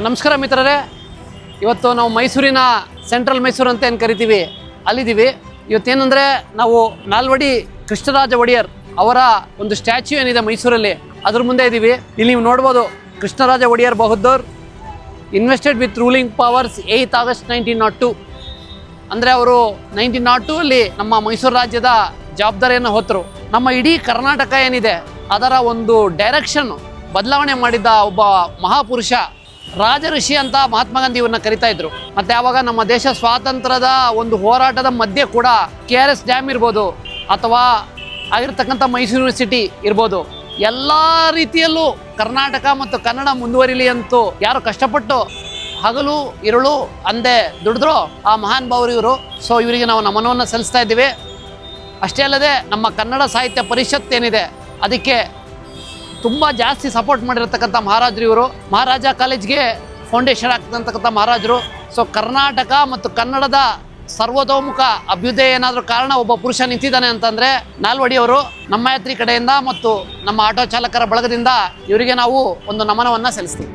ನಮಸ್ಕಾರ ಮಿತ್ರರೇ. ಇವತ್ತು ನಾವು ಮೈಸೂರಿನ ಸೆಂಟ್ರಲ್ ಮೈಸೂರು ಅಂತ ಏನು ಕರಿತೀವಿ? ಅಲ್ಲಿದ್ದೀವಿ. ಇವತ್ತೇನೆಂದರೆ ನಾವು ನಾಲ್ವಡಿ ಕೃಷ್ಣರಾಜ ಒಡೆಯರ್ ಅವರ ಒಂದು ಸ್ಟ್ಯಾಚ್ಯೂ ಏನಿದೆ ಮೈಸೂರಲ್ಲಿ, ಅದ್ರ ಮುಂದೆ ಇದ್ದೀವಿ. ಇಲ್ಲಿ ನೀವು ನೋಡ್ಬೋದು Krishnaraja Wodeyar Bahadur invested with ruling powers eighth August nineteen nought two ಅಂದರೆ ಅವರು ನೈನ್ಟೀನ್ ನಾಟ್ ಟೂ ಅಲ್ಲಿ ನಮ್ಮ ಮೈಸೂರು ರಾಜ್ಯದ ಜವಾಬ್ದಾರಿಯನ್ನು ಹೊತ್ತರು ನಮ್ಮ ಇಡೀ ಕರ್ನಾಟಕ ಏನಿದೆ, ಅದರ ಒಂದು ಡೈರೆಕ್ಷನ್ ಬದಲಾವಣೆ ಮಾಡಿದ್ದ ಒಬ್ಬ ಮಹಾಪುರುಷ ರಾಜಋಷಿ ಅಂತ ಮಹಾತ್ಮ ಗಾಂಧಿ ಇವ್ರನ್ನ ಕರಿತಾ ಇದ್ರು. ಮತ್ತೆ ಆವಾಗ ನಮ್ಮ ದೇಶ ಸ್ವಾತಂತ್ರ್ಯದ ಒಂದು ಹೋರಾಟದ ಮಧ್ಯೆ ಕೂಡ ಕೆ ಆರ್ ಎಸ್ ಡ್ಯಾಮ್ ಇರ್ಬೋದು ಅಥವಾ ಆಗಿರ್ತಕ್ಕಂಥ ಮೈಸೂರು ಯೂನಿವರ್ಸಿಟಿ ಇರ್ಬೋದು. ಎಲ್ಲ ರೀತಿಯಲ್ಲೂ ಕರ್ನಾಟಕ ಮತ್ತು ಕನ್ನಡ ಮುಂದುವರಿಲಿ ಅಂತೂ ಯಾರು ಕಷ್ಟಪಟ್ಟು ಹಗಲು, ಇರುಳು, ಅಂದೇ ದುಡಿದ್ರು ಆ ಮಹಾನ್ ಭಾವರು ಇವರು. ಸೊ ಇವರಿಗೆ ನಾವು ನಮನವನ್ನು ಸಲ್ಲಿಸ್ತಾ ಇದ್ದೀವಿ. ಅಷ್ಟೇ ಅಲ್ಲದೆ ನಮ್ಮ ಕನ್ನಡ ಸಾಹಿತ್ಯ ಪರಿಷತ್ ಏನಿದೆ, ಅದಕ್ಕೆ ತುಂಬ ಜಾಸ್ತಿ ಸಪೋರ್ಟ್ ಮಾಡಿರತಕ್ಕಂಥ ಮಹಾರಾಜರು ಇವರು. ಮಹಾರಾಜ ಕಾಲೇಜ್ಗೆ ಫೌಂಡೇಶನ್ ಆಗ್ತಕ್ಕಂಥ ಮಹಾರಾಜರು. ಸೊ ಕರ್ನಾಟಕ ಮತ್ತು ಕನ್ನಡದ ಸರ್ವತೋಮುಖ ಅಭ್ಯುದಯ ಏನಾದರೂ ಕಾರಣ ಒಬ್ಬ ಪುರುಷ ನಿಂತಿದ್ದಾನೆ ಅಂತಂದರೆ ನಾಲ್ವಡಿಯವರು ನಮ್ಮ ಯಾತ್ರಿ ಕಡೆಯಿಂದ ಮತ್ತು ನಮ್ಮ ಆಟೋ ಚಾಲಕರ ಬಳಗದಿಂದ ಇವರಿಗೆ ನಾವು ಒಂದು ನಮನವನ್ನು ಸಲ್ಲಿಸ್ತೀವಿ.